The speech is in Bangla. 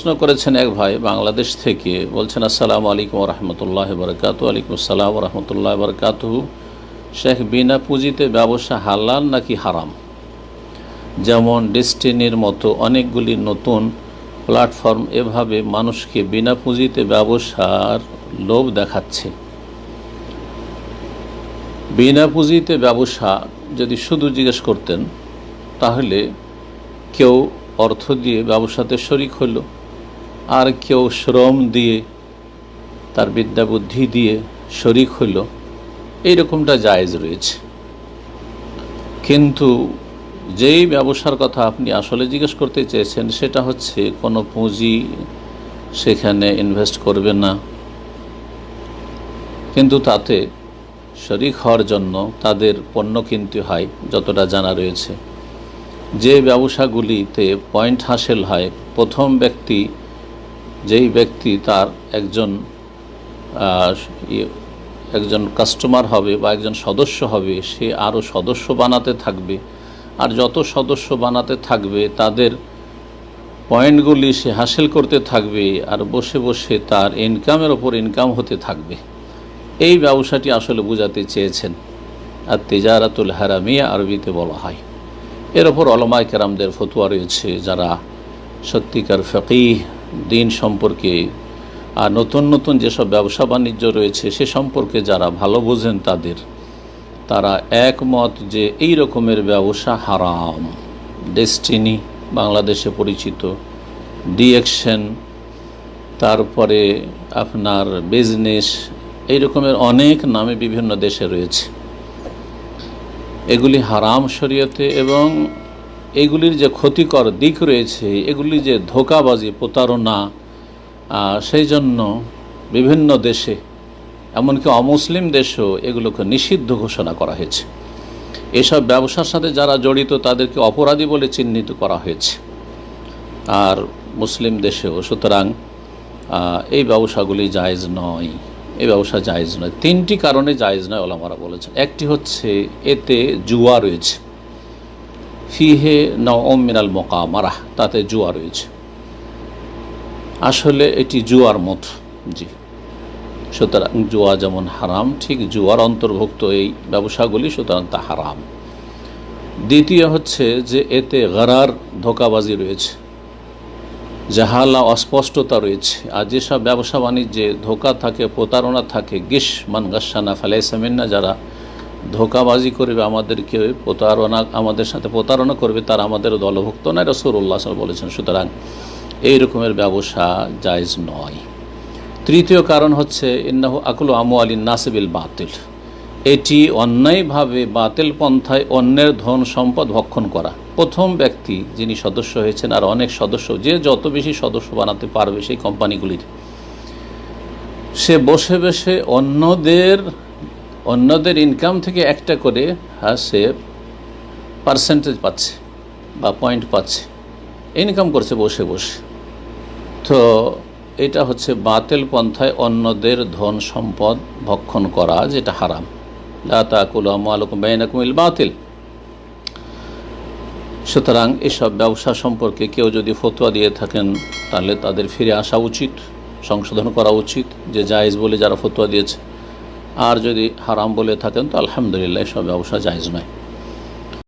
প্রশ্ন করেছেন এক ভাই বাংলাদেশ থেকে, বলছেন, আসসালামু আলাইকুম রহমতুল্লাহ বরকাত আলাইকুম আসসালাম রহমতুল্লাহ বরকাত শেখ বিনা পুঁজিতে ব্যবসা হালাল নাকি হারাম? যেমন ডেস্টিনির মতো অনেকগুলি নতুন প্ল্যাটফর্ম এভাবে মানুষকে বিনা পুঁজিতে ব্যবসার লোভ দেখাচ্ছে। বিনা পুঁজিতে ব্যবসা যদি শুধু জিজ্ঞেস করতেন, তাহলে কেউ অর্থ দিয়ে ব্যবসাতে শরিক হলো আর কেউ শ্রম দিয়ে তার বিদ্যা বুদ্ধি দিয়ে শরিক হইল এইরকমটা জায়েজ রয়েছে। কিন্তু যেই ব্যবসার কথা আপনি আসলে জিজ্ঞেস করতে চেয়েছেন, সেটা হচ্ছে কোনো পুঁজি সেখানে ইনভেস্ট করবে না। কিন্তু তাতে শরিক হওয়ার জন্য তাদের পণ্য কিনতে হয়, যতটা জানা রয়েছে। যে ব্যবসাগুলিতে পয়েন্ট হাসিল হয়, প্রথম ব্যক্তি যেই ব্যক্তি তার একজন ইয়ে- একজন কাস্টমার হবে বা একজন সদস্য হবে, সে আরও সদস্য বানাতে থাকবে। আর যত সদস্য বানাতে থাকবে, তাদের পয়েন্টগুলি সে হাসিল করতে থাকবে আর বসে বসে তার ইনকামের ওপর ইনকাম হতে থাকবে। এই ব্যবসাটি আসলে বোঝাতে চেয়েছেন আর তেজারাতুল হারামিয়া আরবিতে বলা হয়। এর ওপর অলমায় কেরামদের ফতুয়া রয়েছে যারা সত্যিকার ফকিহ দিন সম্পর্কে আর নতুন নতুন যেসব ব্যবসা বাণিজ্য রয়েছে, সে সম্পর্কে যারা ভালো বোঝেন তাদের, তারা একমত যে এই রকমের ব্যবসা হারাম। ডেস্টিনি বাংলাদেশে পরিচিত। ডিএকশন তারপরে আপনার বিজনেস এই রকমের অনেক নামে বিভিন্ন দেশে রয়েছে। এগুলি হারাম শরীয়তে এবং এগুলির যে ক্ষতিকর দিক রয়েছে, এগুলি যে ধোকাবাজি, প্রতারণা সেই জন্য বিভিন্ন দেশে, এমনকি অমুসলিম দেশেও এগুলোকে নিষিদ্ধ ঘোষণা করা হয়েছে। এসব ব্যবসার সাথে যারা জড়িত, তাদেরকে অপরাধী বলে চিহ্নিত করা হয়েছে। আর মুসলিম দেশেও, সুতরাং এই ব্যবসাগুলি জায়েজ নয়, এই ব্যবসা জায়েজ নয়। তিনটি কারণে জায়েজ নয়, ওলামারা বলেছেন। একটি হচ্ছে, এতে জুয়া রয়েছে। ফিহে নওম মিনাল মোকামারাহ, তাতে জুয়া রয়েছে। আসলে এটি জুয়ার মত, জি। সুতরাং জুয়া যেমন হারাম, ঠিক জুয়ার অন্তর্ভুক্ত এই ব্যবসাগুলি সুতরাং তা হারাম। দ্বিতীয় হচ্ছে যে এতে গরার ধোকাবাজি রয়েছে জাহালা অস্পষ্টতা রয়েছে, আর যেসব ব্যবসা বাণিজ্যে ধোকা থাকে, প্রতারণা থাকে গিস মান গাসানা ফালাইসামিন্না যারা ধোকাবাজি করবে আমাদেরকে প্রতারণা, আমাদের সাথে প্রতারণা করবে, তারা আমাদের দলভুক্ত নয় রসুল্লাহ বলেছেন সুতরাং এই রকমের ব্যবসা জায়জ নয়। তৃতীয় কারণ হচ্ছে, ইন্নাহু আকুল আমু আলী নাসিবিল বাতিল। এটি অন্যায়ভাবে বাতিল পন্থায় অন্যের ধন সম্পদ ভক্ষণ করা। প্রথম ব্যক্তি যিনি সদস্য হয়েছেন, আর অনেক সদস্য, যে যত বেশি সদস্য বানাতে পারবে সেই কোম্পানিগুলির, সে বসে বসে অন্যদের অন্যদের ইনকাম থেকে একটা করে হ্যাঁ সে পার্সেন্টেজ পাচ্ছে বা পয়েন্ট পাচ্ছে ইনকাম করছে বসে বসে। তো এটা হচ্ছে বাতিল পন্থায় অন্যদের ধন সম্পদ ভক্ষণ করা, যেটা হারাম। লাকুল বাতিল। সুতরাং এসব ব্যবসা সম্পর্কে কেউ যদি ফতোয়া দিয়ে থাকেন, তাহলে তাদের ফিরে আসা উচিত, সংশোধন করা উচিত, যে জায়েজ বলে যারা ফতোয়া দিয়েছে। আর যদি হারাম বলে থাকেন তো আলহামদুলিল্লাহ সব ব্যবসা জায়জ নয়।